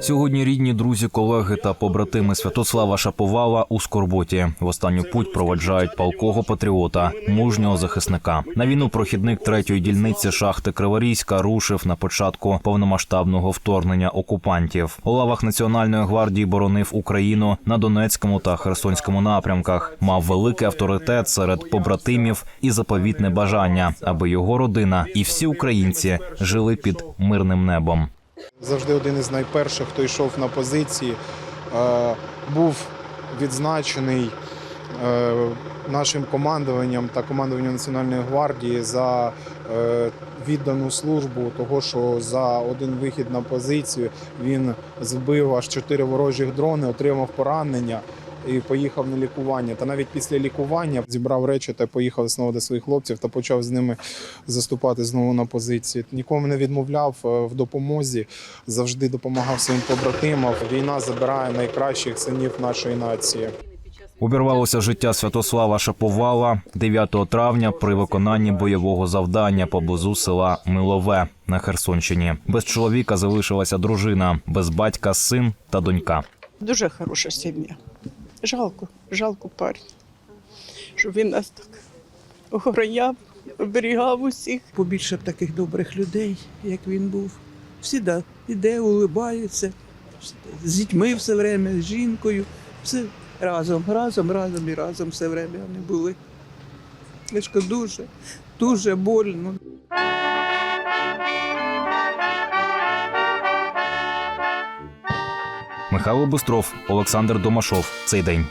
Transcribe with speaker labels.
Speaker 1: Сьогодні рідні, друзі, колеги та побратими Святослава Шаповала у Скорботі в останню путь проведжають палкого патріота, мужнього захисника. На війну прохідник третьої дільниці шахти Криворізька рушив на початку повномасштабного вторгнення окупантів. У лавах Національної гвардії боронив Україну на Донецькому та Херсонському напрямках. Мав великий авторитет серед побратимів і заповітне бажання, аби його родина і всі українці жили під мирним небом.
Speaker 2: Завжди один із найперших, хто йшов на позиції, е, був відзначений е, нашим командуванням та командуванням Національної гвардії за е, віддану службу, того що за один вихід на позицію він збив аж чотири ворожих дрони, отримав поранення. І поїхав на лікування. Та навіть після лікування зібрав речі та поїхав знову до своїх хлопців та почав з ними заступати знову на позиції. Нікому не відмовляв е, в допомозі, завжди допомагав своїм побратимам. Війна забирає найкращих синів нашої нації.
Speaker 1: Обірвалося життя Святослава Шаповала 9 травня при виконанні бойового завдання поблизу села Милове на Херсонщині. Без чоловіка залишилася дружина, без батька син та донька.
Speaker 3: Дуже хороша сім'я. Жалко, жалко парень, щоб він нас так охороняв, оберігав усіх.
Speaker 4: побільше б таких добрих людей, як він був. Всі да, іде, улибається, з дітьми все время, з жінкою, все разом, разом, разом і разом все время вони були. Лишко дуже, дуже больно.
Speaker 1: Михайло Бустров, Олександр Домашов. Цей день.